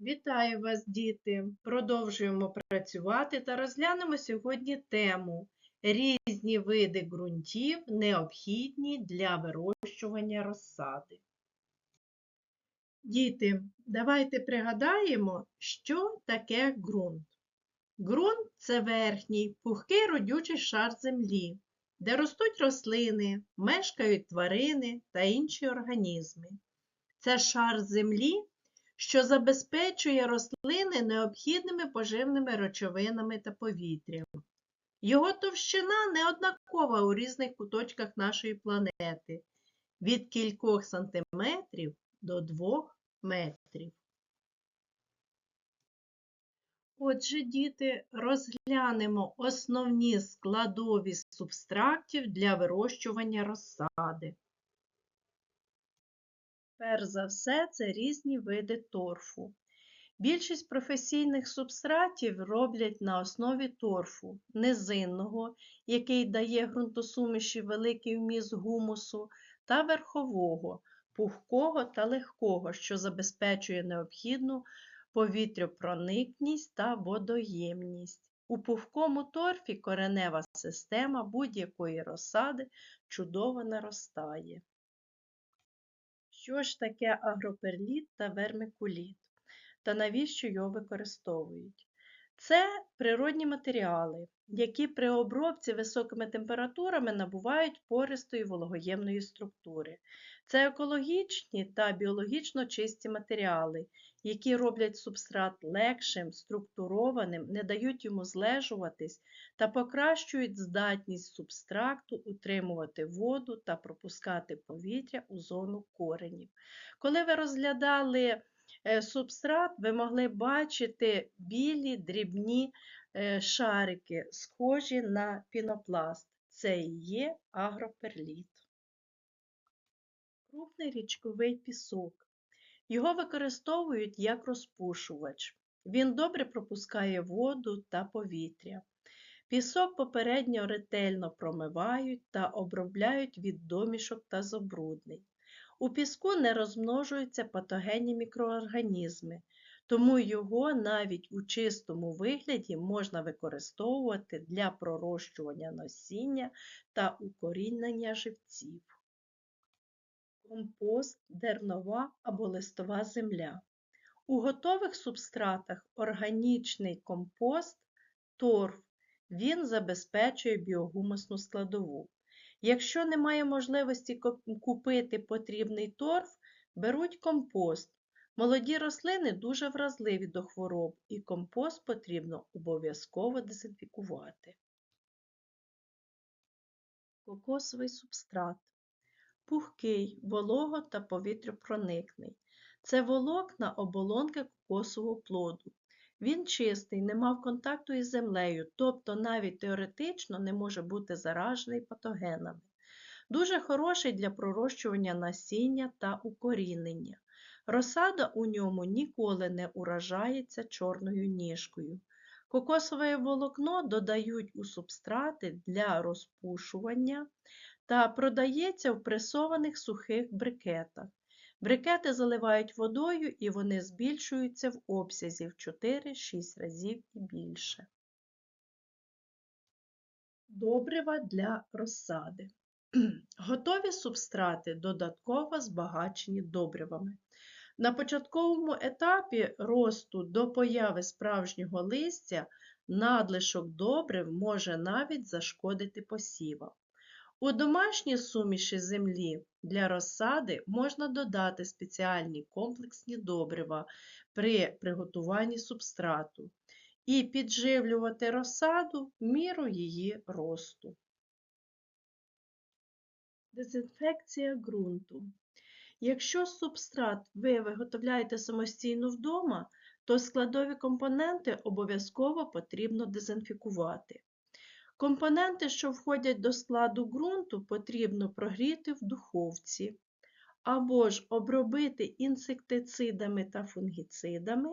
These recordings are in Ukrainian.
Вітаю вас, діти! Продовжуємо працювати та розглянемо сьогодні тему різні види ґрунтів, необхідні для вирощування розсади. Діти, давайте пригадаємо, що таке ґрунт. Ґрунт це верхній, пухкий родючий шар землі, де ростуть рослини, мешкають тварини та інші організми. Це шар землі що забезпечує рослини необхідними поживними речовинами та повітрям. Його товщина неоднакова у різних куточках нашої планети від кількох сантиметрів до двох метрів. Отже, діти, розглянемо основні складові субстрактів для вирощування розсади. Перш за все, це різні види торфу. Більшість професійних субстратів роблять на основі торфу низинного, який дає ґрунтосуміші великий вміст гумусу, та верхового, пухкого та легкого, що забезпечує необхідну повітряпроникність та водоємність. У пухкому торфі коренева система будь-якої розсади чудово наростає. Що ж таке агроперліт та вермикуліт? Та навіщо його використовують? Це природні матеріали, які при обробці високими температурами набувають пористої вологоємної структури. Це екологічні та біологічно чисті матеріали, які роблять субстрат легшим, структурованим, не дають йому злежуватись та покращують здатність субстракту утримувати воду та пропускати повітря у зону коренів. Коли ви розглядали субстрат, ви могли бачити білі дрібні е, шарики, схожі на пінопласт. Це і є агроперліт. Крупний річковий пісок. Його використовують як розпушувач. Він добре пропускає воду та повітря. Пісок попередньо ретельно промивають та обробляють від домішок та забруднень. У піску не розмножуються патогенні мікроорганізми, тому його навіть у чистому вигляді можна використовувати для пророщування насіння та укорінення живців. Компост, дернова або листова земля. У готових субстратах органічний компост торф, він забезпечує біогумусну складову. Якщо немає можливості купити потрібний торф, беруть компост. Молоді рослини дуже вразливі до хвороб, і компост потрібно обов'язково дезінфікувати. Кокосовий субстрат. Пухкий, волого та повітряпроникний. Це волокна оболонки кокосового плоду. Він чистий, не мав контакту із землею, тобто навіть теоретично не може бути заражений патогенами. Дуже хороший для пророщування насіння та укорінення. Розсада у ньому ніколи не уражається чорною ніжкою. Кокосове волокно додають у субстрати для розпушування та продається в пресованих сухих брикетах. Брикети заливають водою і вони збільшуються в обсязі в 4-6 разів і більше. Добрива для розсади. Готові субстрати додатково збагачені добривами. На початковому етапі росту до появи справжнього листя надлишок добрив може навіть зашкодити посівам. У домашні суміші землі для розсади можна додати спеціальні комплексні добрива при приготуванні субстрату і підживлювати розсаду міру її росту. Дезінфекція ґрунту. Якщо субстрат ви виготовляєте самостійно вдома, то складові компоненти обов'язково потрібно дезінфікувати. Компоненти, що входять до складу ґрунту, потрібно прогріти в духовці, або ж обробити інсектицидами та фунгіцидами,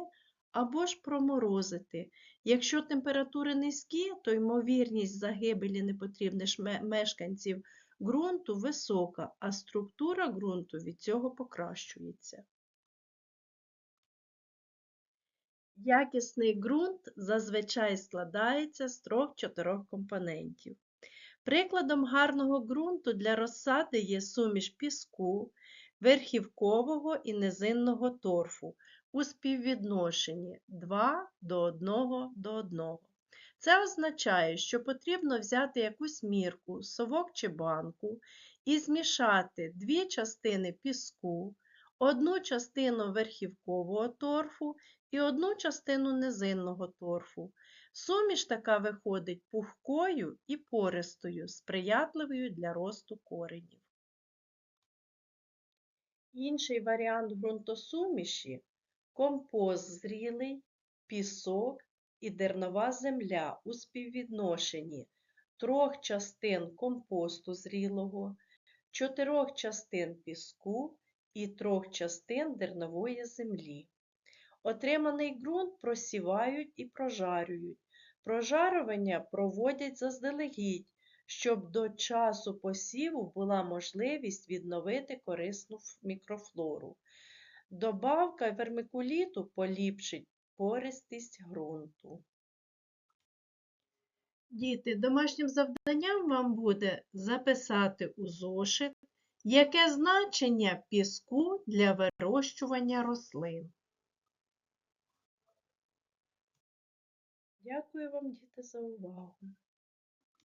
або ж проморозити. Якщо температури низькі, то ймовірність загибелі непотрібних мешканців ґрунту висока, а структура ґрунту від цього покращується. Якісний ґрунт зазвичай складається з трьох-чотирьох компонентів. Прикладом гарного ґрунту для розсади є суміш піску, верхівкового і низинного торфу у співвідношенні 2 до 1 до 1. Це означає, що потрібно взяти якусь мірку, совок чи банку і змішати дві частини піску, одну частину верхівкового торфу і одну частину низинного торфу. Суміш така виходить пухкою і пористою, сприятливою для росту коренів. Інший варіант ґрунтосуміші компост зрілий, пісок і дернова земля у співвідношенні трьох частин компосту зрілого, чотирьох частин піску і трьох частин дернової землі. Отриманий ґрунт просівають і прожарюють. Прожарювання проводять заздалегідь, щоб до часу посіву була можливість відновити корисну мікрофлору. Добавка вермикуліту поліпшить пористість ґрунту. Діти, домашнім завданням вам буде записати у зошит, яке значення піску для вирощування рослин. Дякую вам, діти, за увагу.